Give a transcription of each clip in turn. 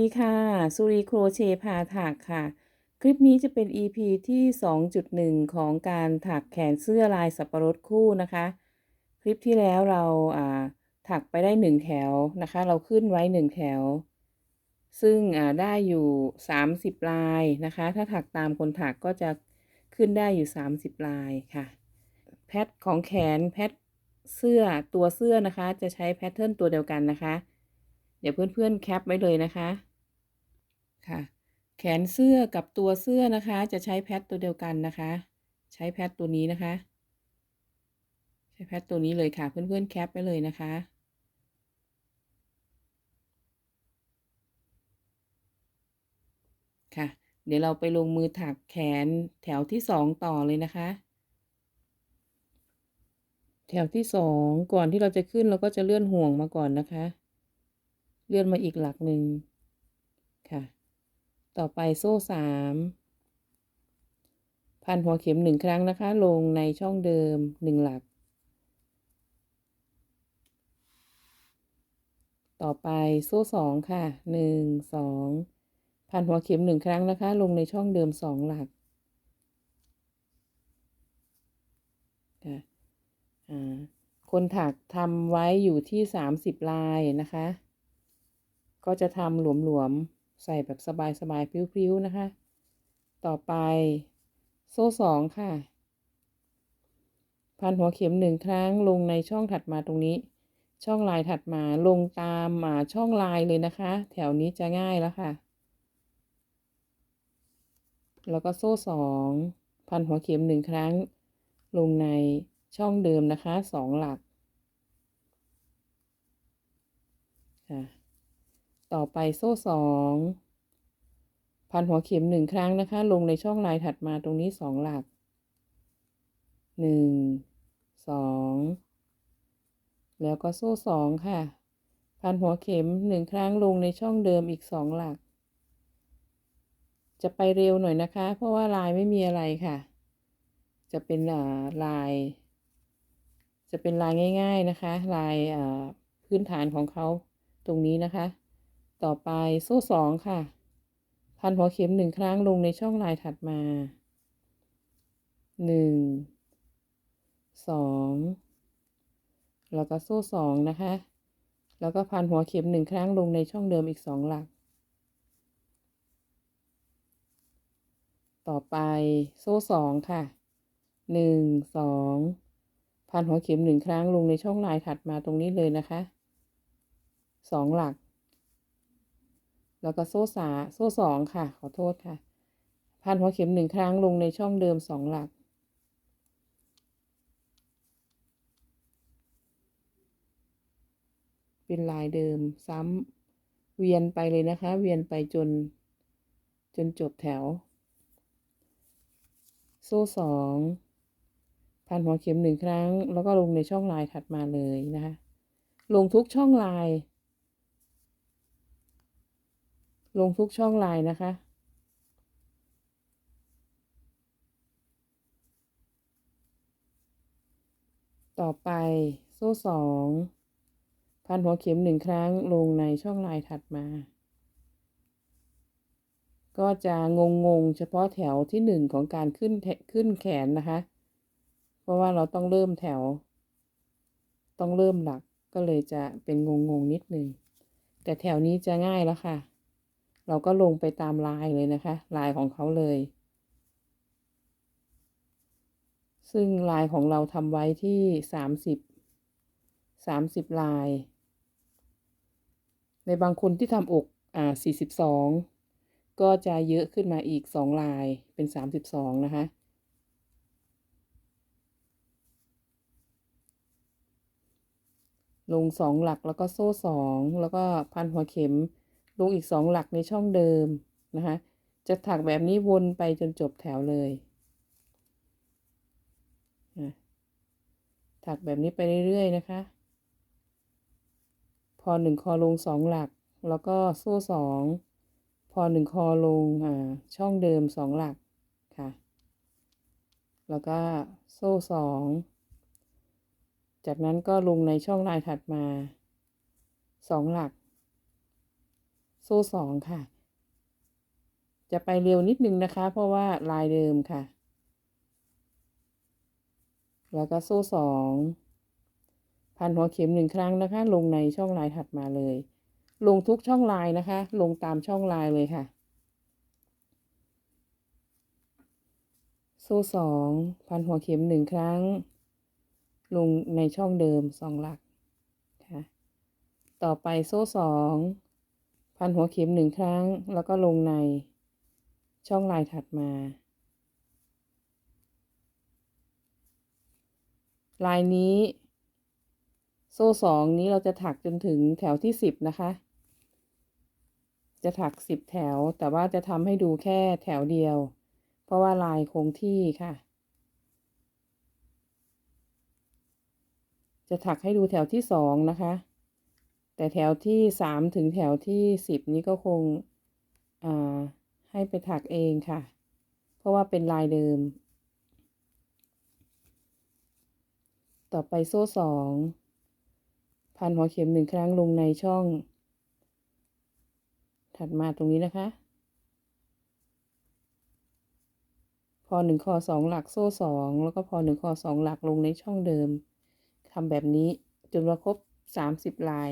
ดีค่ะ สุรีโครเชต์พาถักค่ะ คลิปนี้จะเป็น EP ที่ 2.1 ของการถักแขนเสื้อลายสับปะรดคู่นะคะ คลิปที่แล้วเราถักไปได้ 1 แถวนะคะ เราขึ้นไว้ 1 แถว ซึ่งได้อยู่ 30 ลายนะคะ ถ้าถักตามคนถักก็จะขึ้นได้อยู่ 30 ลายค่ะ แพทของแขนแพทเสื้อตัวเสื้อนะคะ จะใช้แพทเทิร์นตัวเดียวกันนะคะ ดี๋ยวเพื่อนๆแคปไว้เลยนะคะ ค่ะ แขนเสื้อกับตัวเสื้อนะคะ จะใช้แพทตัวเดียวกันนะคะ ใช้แพทตัวนี้นะคะ ใช้แพทตัวนี้เลยค่ะ เพื่อนๆแคปไว้เลยนะคะค่ะ เดี๋ยวเราไปลงมือถักแขนแถวที่สองต่อเลยนะคะ แถวที่สองก่อนที่เราจะขึ้นเราก็จะเลื่อนห่วงมาก่อนนะคะ เลื่อนมาอีกหลักหนึ่งค่ะ ต่อไปโซ่สามพันหัวเข็มหนึ่งครั้งนะคะ ลงในช่องเดิมหนึ่งหลัก ต่อไปโซ่สองค่ะหนึ่งสองพันหัวเข็มหนึ่งครั้งนะคะ ลงในช่องเดิมสองหลักค่ะอ่าคนถักทำไว้อยู่ที่สามสิบลายนะคะ ก็จะทำหลวมๆ ใส่แบบสบายๆ พริ้วๆ นะคะ ต่อไปโซ่สองค่ะ พันหัวเข็มหนึ่งครั้งลงในช่องถัดมาตรงนี้ ช่องลายถัดมาลงตามมาช่องลายเลยนะคะ แถวนี้จะง่ายแล้วค่ะ แล้วก็โซ่สองพันหัวเข็มหนึ่งครั้ง ลงในช่องเดิมนะคะสองหลักค่ะ ต่อไปโซ่สองพันหัวเข็มหนึ่งครั้งนะคะ ลงในช่องลายถัดมาตรงนี้สองหลักหนึ่งสองแล้วก็โซ่สองค่ะ พันหัวเข็มหนึ่งครั้งลงในช่องเดิมอีกสองหลัก จะไปเร็วหน่อยนะคะ เพราะว่าลายไม่มีอะไรค่ะ จะเป็นลาย จะเป็นลายง่าย ๆนะคะ ลายพื้นฐานของเขาตรงนี้นะคะ ต่อไปโซ่สองค่ะ พันหัวเข็มหนึ่งครั้งลงในช่องลายถัดมาหนึ่งสองแล้วก็โซ่สองนะคะ แล้วก็พันหัวเข็มหนึ่งครั้งลงในช่องเดิมอีกสองหลัก ต่อไปโซ่สองค่ะหนึ่งสองพันหัวเข็มหนึ่งครั้งลงในช่องลายถัดมาตรงนี้เลยนะคะสองหลัก แล้วก็โซ่สาโซ่สองค่ะ ขอโทษค่ะ พันหัวเข็มหนึ่งครั้งลงในช่องเดิมสองหลัก เป็นลายเดิมซ้ำเวียนไปเลยนะคะ เวียนไปจน จนจบแถว โซ่สองพันหัวเข็มหนึ่งครั้ง แล้วก็ลงในช่องลายถัดมาเลยนะคะ ลงทุกช่องลาย ลงทุกช่องลายนะคะต่อไปโซ่สองพันหัวเข็มหนึ่งครั้งลงในช่องลายถัดมา ก็จะงงงเฉพาะแถวที่หนึ่งของการขึ้นขึ้นแขนนะคะ เพราะว่าเราต้องเริ่มแถว ต้องเริ่มหลักก็เลยจะเป็นงงงนิดนึงแต่แถวนี้จะง่ายแล้วค่ะ เราก็ลงไปตามลายเลยนะคะ ลายของเขาเลย ซึ่งลายของเราทำไว้ที่สามสิบสามสิบลาย ในบางคนที่ทำอกอ่าสี่สิบสองก็จะเยอะขึ้นมาอีกสองลายเป็นสามสิบสองนะคะลงสองหลักแล้วก็โซ่สองแล้วก็พันหัวเข็ม ลงอีกสองหลักในช่องเดิมนะคะจะถักแบบนี้วนไปจนจบแถวเลยถักแบบนี้ไปเรื่อยๆนะคะ พอหนึ่งคอลงสองหลัก แล้วก็โซ่สอง พอหนึ่งคอลงอ่าช่องเดิมสองหลักค่ะ แล้วก็โซ่สอง จากนั้นก็ลงในช่องลายถัดมาสองหลัก โซ่สองค่ะ จะไปเร็วนิดนึงนะคะ เพราะว่าลายเดิมค่ะ แล้วก็โซ่สองพันหัวเข็มหนึ่งครั้งนะคะ ลงในช่องลายถัดมาเลย ลงทุกช่องลายนะคะ ลงตามช่องลายเลยค่ะ โซ่สองพันหัวเข็มหนึ่งครั้ง ลงในช่องเดิมสองหลักค่ะ ต่อไปโซ่สอง พันหัวเข็มหนึ่งครั้ง แล้วก็ลงในช่องลายถัดมา ลายนี้ โซ่สองนี้เราจะถักจนถึงแถวที่สิบนะคะ จะถักสิบแถว แต่ว่าจะทำให้ดูแค่แถวเดียว เพราะว่าลายคงที่ค่ะ จะถักให้ดูแถวที่สองนะคะ แต่แถวที่สามถึงแถวที่สิบนี้ก็คงให้ไปถักเองค่ะ เพราะว่าเป็นลายเดิม ต่อไปโซ่สองพันหัวเข็มหนึ่งครั้งลงในช่อง ถัดมาตรงนี้นะคะ พอหนึ่งคอสองหลักโซ่สองแล้วก็พอหนึ่งคอสองหลักลงในช่องเดิมทำแบบนี้จนว่าครบสามสิบลาย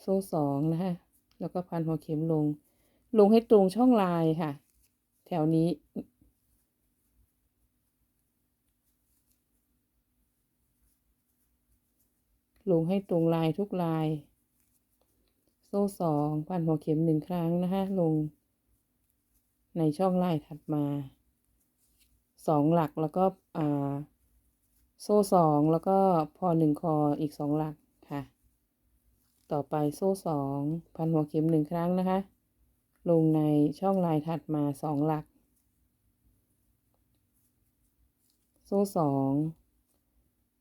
โซ่สองนะคะแล้วก็พันหัวเข็มลง ลงให้ตรงช่องลายค่ะ แถวนี้ ลงให้ตรงลายทุกลาย โซ่สองพันหัวเข็มหนึ่งครั้งนะคะลง ในช่องลายถัดมาสองหลักแล้วก็อ่าโซ่สองแล้วก็พอหนึ่งคออีกสองหลัก ต่อไปโซ่สองพันหัวเข็มหนึ่งครั้งนะคะ ลงในช่องลายถัดมาสองหลัก โซ่สอง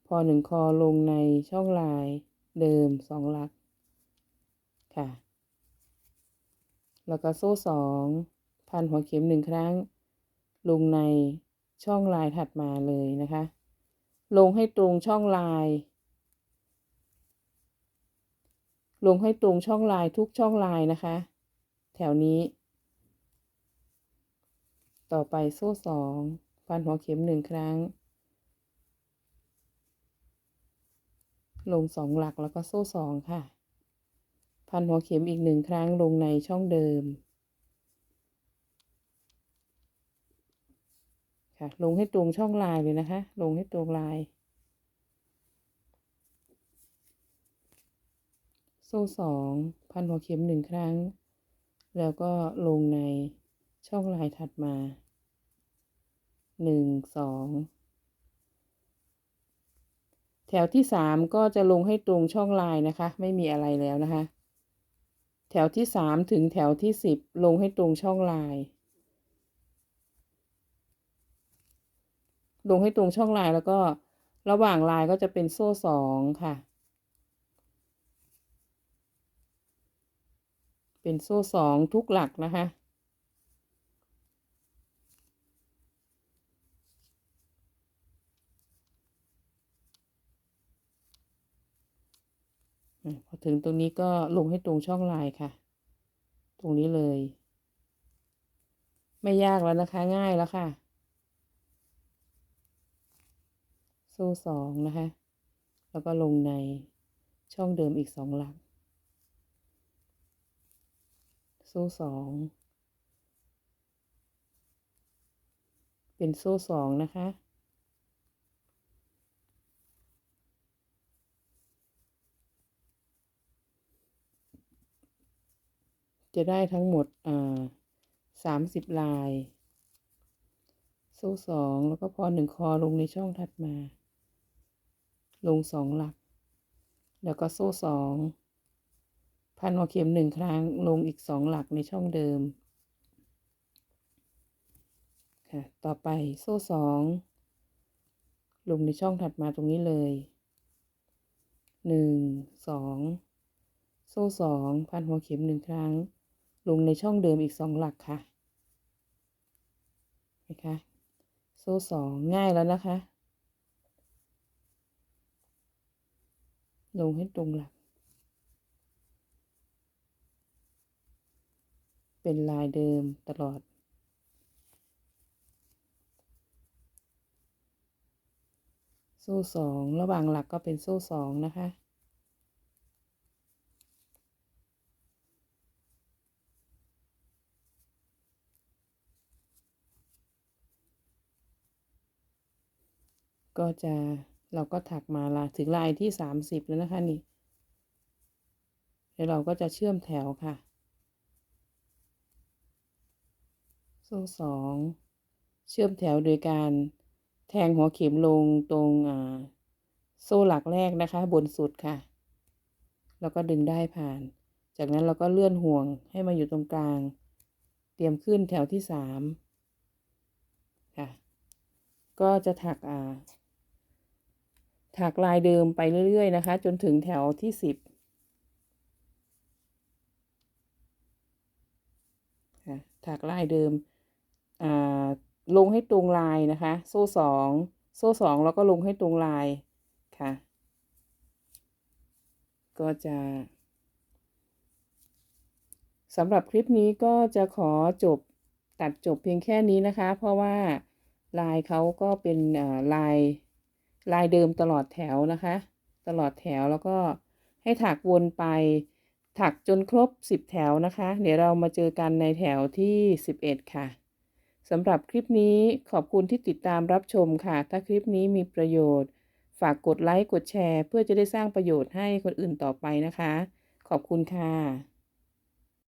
พอหนึ่งคอลงในช่องลายเดิมสองหลัก ค่ะ แล้วก็โซ่สองพันหัวเข็มหนึ่งครั้ง ลงในช่องลายถัดมาเลยนะคะ ลงให้ตรงช่องลาย ลงให้ตรงช่องลายทุกช่องลายนะคะ แถวนี้ ต่อไปโซ่สองพันหัวเข็มหนึ่งครั้ง ลงสองหลักแล้วก็โซ่สองค่ะ พันหัวเข็มอีกหนึ่งครั้งลงในช่องเดิม ค่ะ ลงให้ตรงช่องลายเลยนะคะ ลงให้ตรงลาย โซ่สองพันหัวเข็มหนึ่งครั้ง แล้วก็ลงในช่องลายถัดมาหนึ่งสองแถวที่สามก็จะลงให้ตรงช่องลายนะคะ ไม่มีอะไรแล้วนะคะ แถวที่สามถึงแถวที่สิบลงให้ตรงช่องลาย ลงให้ตรงช่องลายแล้วก็ระหว่างลายก็จะเป็นโซ่สองค่ะ เป็นโซ่สองทุกหลักนะคะอะพอถึงตรงนี้ก็ลงให้ตรงช่องลายค่ะ ตรงนี้เลย ไม่ยากแล้วนะคะ ง่ายแล้วค่ะ โซ่สองนะคะ แล้วก็ลงในช่องเดิมอีกสองหลัก โซ่สองเป็นโซ่สองนะคะ จะได้ทั้งหมดอ่าสามสิบลาย โซ่สองแล้วก็พอหนึ่งคอลงในช่องถัดมา ลงสองหลัก แล้วก็โซ่สอง พันหัวเข็มหนึ่งครั้งลงอีกสองหลักในช่องเดิม ค่ะ ต่อไปโซ่สองลงในช่องถัดมาตรงนี้เลยหนึ่งสองโซ่สองพันหัวเข็มหนึ่งครั้ง ลงในช่องเดิมอีกสองหลักค่ะนะคะโซ่สองง่ายแล้วนะคะ ลงให้ตรงหลัก เป็นลายเดิมตลอด โซ่สองระหว่างหลักก็เป็นโซ่สองนะคะ ก็จะเราก็ถักมาละถึงลายที่สามสิบแล้วนะคะนี่แล้วเราก็จะเชื่อมแถวค่ะ โซ่สองเชื่อมแถวโดยการแทงหัวเข็มลงตรงโซ่หลักแรกนะคะ บนสุดค่ะ แล้วก็ดึงได้ผ่าน จากนั้นเราก็เลื่อนห่วงให้มาอยู่ตรงกลาง เตรียมขึ้นแถวที่สามค่ะ ก็จะถักอ่าถักลายเดิมไปเรื่อย ๆ นะคะ จนถึงแถวที่สิบค่ะถักลายเดิม ลงให้ตรงลายนะคะ โซ่สองโซ่สองแล้วก็ลงให้ตรงลายค่ะ ก็จะสำหรับคลิปนี้ก็จะขอจบตัดจบเพียงแค่นี้นะคะ เพราะว่าลายเขาก็เป็นลายลายเดิมตลอดแถวนะคะ ตลอดแถวแล้วก็ให้ถักวนไปถักจนครบ 10 แถวนะคะ เดี๋ยวเรามาเจอกันในแถวที่ 11 ค่ะ สำหรับคลิปนี้ขอบคุณที่ติดตามรับชมค่ะ ถ้าคลิปนี้มีประโยชน์ ฝากกดไลค์กดแชร์ เพื่อจะได้สร้างประโยชน์ให้คนอื่นต่อไปนะคะ ขอบคุณค่ะ